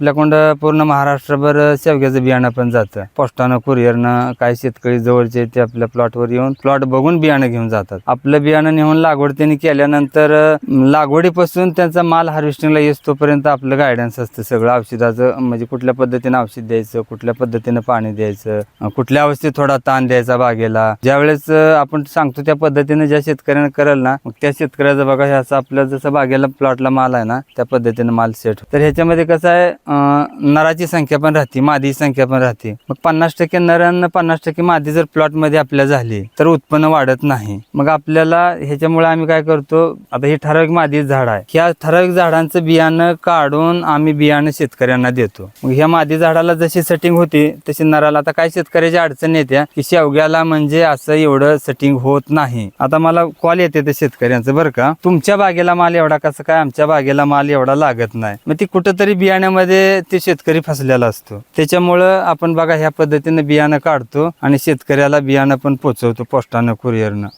आपल्याकडं पूर्ण महाराष्ट्रभर शेवग्याचं बियाणं पण जातं. पोस्टानं कुरिअरनं काही शेतकरी जवळचे ते आपल्या प्लॉटवर येऊन प्लॉट बघून बियाणं घेऊन जातात. आपलं बियाणं नेऊन लागवड त्यांनी केल्यानंतर लागवडीपासून त्यांचा माल हार्वेस्टिंगला येतोपर्यंत आपलं गायडन्स असतं सगळं. औषधाचं म्हणजे कुठल्या पद्धतीनं औषध द्यायचं कुठल्या पद्धतीनं पाणी द्यायचं कुठल्या अवस्थेत थोडा ताण द्यायचा बागेला. ज्यावेळेस आपण सांगतो त्या पद्धतीनं ज्या शेतकऱ्यानं करेल ना मग त्या शेतकऱ्याचं बघा हे आपलं जसं बागेला प्लॉटला माल आहे ना त्या पद्धतीनं माल सेट तर ह्याच्यामध्ये कसं आहे नराची संख्या पण राहते मादीची संख्या पण राहते. मग पन्नास टक्के नर आणि पन्नास टक्के मादी जर प्लॉटमध्ये आपल्या झाली तर उत्पन्न वाढत नाही. मग आपल्याला ह्याच्यामुळे आम्ही काय करतो आता हे ठराविक मादी झाड आहे. ह्या ठराविक झाडांचं बियाणं काढून आम्ही बियाणं शेतकऱ्यांना देतो. मग ह्या मादी झाडाला जशी सेटिंग होती तशी नराला आता काय शेतकऱ्याची अडचण येत्या की शेवग्याला म्हणजे असं एवढं सेटिंग होत नाही. आता मला कॉल येते ते शेतकऱ्यांचं बरं का. तुमच्या बागेला माल एवढा कसं काय? आमच्या बागेला माल एवढा लागत नाही. मग ती कुठंतरी बियाण्यामध्ये ते शेतकरी फसलेला असतो. त्याच्यामुळं आपण बघा ह्या पद्धतीने बियाणं काढतो आणि शेतकऱ्याला बियाणं पण पोचवतो पोस्टानं कुरिअरनं.